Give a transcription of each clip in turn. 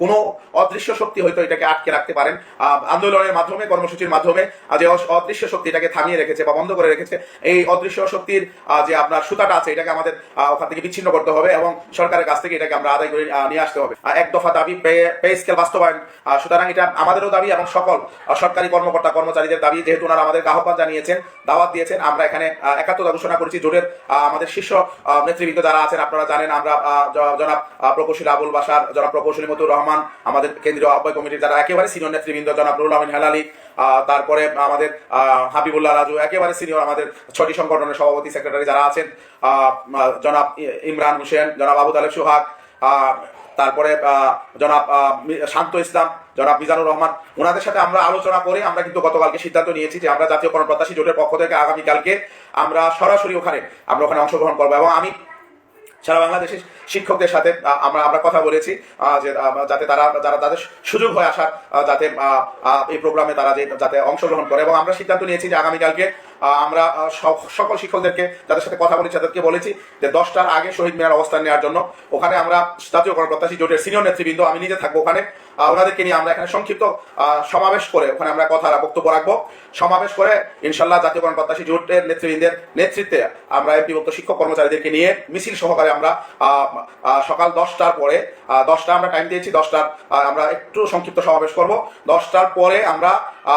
কোনো অদৃশ্য শক্তি হয়তো এটাকে আটকে রাখতে পারেন। আন্দোলনের মাধ্যমে কর্মসূচির মাধ্যমে যে অদৃশ্য শক্তি এটাকে থামিয়ে রেখেছে বা বন্ধ করে রেখেছে এই অদৃশ্য শক্তির যে আপনার সুতাটা আছে এটাকে আমাদের ওখান থেকে বিচ্ছিন্ন করতে হবে এবং সরকারের কাছ থেকে এটাকে আমরা আদায় করে নিয়ে আসতে হবে। এক দফা দাবি পে স্কেল বাস্তবায়ন সুতরাং এটা আমাদেরও দাবি এবং সকল সরকারি কর্মকর্তা কর্মচারীদের দাবি যেহেতু ওনারা আমাদের আহ্বান জানিয়েছেন দাওয়াত দিয়েছেন আমরা এখানে আহ, একাত্মতা ঘোষণা করেছি। জোটের আমাদের শীর্ষ নেতৃবৃন্দ যারা আছেন আপনারা জানেন আমরা জনাব প্রকৌশলী আবুল বাসার জনাব প্রকৌশলী মতুর রহমান আমাদের কেন্দ্রীয় আহ্বায়ক কমিটির যারা একেবারে সিনিয়র নেতৃবৃন্দ, জনাব রুল আমিন হেলালি তারপরে আমাদের হাবিবুল্লাহ রাজু, একেবারে সিনিয়র আমাদের ছটি সংগঠনের সভাপতি সেক্রেটারি যারা আছেন জনাব ইমরান হোসেন, জনাব আবু তালেব সুহাগ তারপরে জনাব শান্ত ইসলাম, জনাব মিজানুর রহমান ওনাদের সাথে আমরা আলোচনা করে আমরা কিন্তু গতকালকে সিদ্ধান্ত নিয়েছি যে আমরা জাতীয় প্রত্যাশী জোটের পক্ষ থেকে আগামীকালকে আমরা সরাসরি ওখানে আমরা ওখানে অংশগ্রহণ করব এবং আমি সারা বাংলাদেশের শিক্ষকদের সাথে আমরা আমরা কথা বলেছি যে যাতে তারা, যারা তাদের সুযোগ হয় আসার যাতে এই প্রোগ্রামে তারা যে, যাতে অংশগ্রহণ করে। এবং আমরা সিদ্ধান্ত নিয়েছি যে আগামীকালকে আমরা সকল শিক্ষকদেরকে যাদের সাথে কথা বলেছি, তাদেরকে বলেছি যে দশটার আগে শহীদ মিনার অবস্থান নেওয়ার জন্য। ওখানে আমরা জাতীয় প্রত্যাশী জোটের সিনিয়র নেতৃবৃন্দ, আমি নিজে থাকব ওখানে। ওনাদেরকে নিয়ে আমরা এখানে সংক্ষিপ্ত সমাবেশ করে ওখানে আমরা কথা বক্তব্য রাখব। সমাবেশ করে ইনশাল্লাহ জাতীয় প্রত্যাশী জোটের নেতৃবৃন্দের নেতৃত্বে আমরা বিভক্ত শিক্ষক কর্মচারীদেরকে নিয়ে মিছিল সহকারে আমরা সকাল দশটার পরে দশটা আমরা টাইম দিয়েছি, দশটার আমরা একটু সংক্ষিপ্ত সমাবেশ করব। দশটার পরে আমরা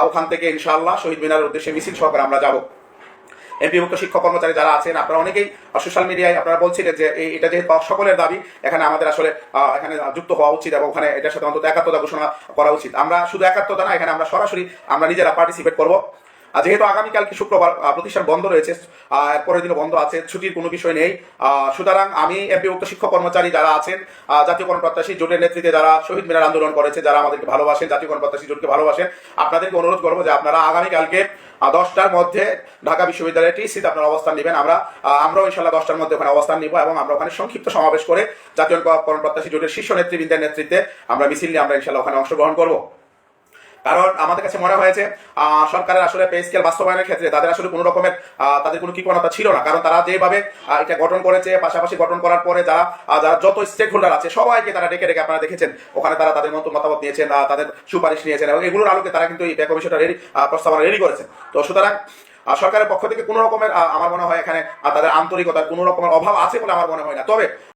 ওখান থেকে ইনশাল্লাহ শহীদ মিনারের উদ্দেশ্যে মিছিল সহকারে আমরা যাব। এমপিভুক্ত শিক্ষক কর্মচারী যারা আছেন, আপনারা অনেকেই সোশ্যাল মিডিয়ায় আপনারা বলছিলেন যে এটা যেহেতু সকলের দাবি, এখানে আমাদের আসলে এখানে যুক্ত হওয়া উচিত এবং ওখানে এটার সাথে অন্তত একাত্মতা ঘোষণা করা উচিত। আমরা শুধু একাত্মতা না, এখানে আমরা সরাসরি আমরা নিজেরা পার্টিসিপেট করব। আর যেহেতু আগামীকালকে শুক্রবার প্রতিষ্ঠান বন্ধ রয়েছে পরের দিনও বন্ধ আছে ছুটির কোনো বিষয় নেই। সুতরাং আমি এমপিভুক্ত শিক্ষক কর্মচারী যারা আছেন আহ, জাতীয় প্রত্যাশী জোটের নেতৃত্বে যারা শহীদ মিনার আন্দোলন করেছে যারা আমাদেরকে ভালোবাসেন জাতীয় প্রত্যাশী জোটকে ভালোবাসেন আপনাদেরকে অনুরোধ করব যে আপনারা আগামীকালকে দশটার মধ্যে ঢাকা বিশ্ববিদ্যালয়ের টিসিতে আপনারা অবস্থান নেবেন। আমরা আমরাও ইনশাল্লাহ দশটার মধ্যে ওখানে অবস্থান নিব এবং আমরা ওখানে সংক্ষিপ্ত সমাবেশ করে জাতীয় প্রত্যাশী জোটের শীর্ষ নেতৃবৃন্দের নেতৃত্বে আমরা মিছিল নিয়ে আমরা ইনশাল্লাহ ওখানে অংশগ্রহণ করব। কারণ আমাদের কাছে মনে হয়েছে সরকারের আসলে পে স্কেল বাস্তবায়নের ক্ষেত্রে তাদের আসলে কোনো রকমের তাদের কোনো কৃপণতা ছিল না। কারণ তারা যেভাবে এটা গঠন করেছে, পাশাপাশি গঠন করার পরে যারা যারা যত স্টেক হোল্ডার আছে, সবাইকে তারা ডেকে ডেকে আপনারা দেখেছেন, ওখানে তারা তাদের মতো মতামত নিয়েছেন তাদের সুপারিশ নিয়েছেন এবং এগুলোর আলোকে তারা কিন্তু এই বিষয়টা রেডি প্রস্তাবনা রেডি করেছেন। তো সুতরাং সরকারের পক্ষ থেকে কোনো রকমের আমার মনে হয় এখানে তাদের আন্তরিকতার কোনো রকমের অভাব আছে বলে আমার মনে হয় না। তবে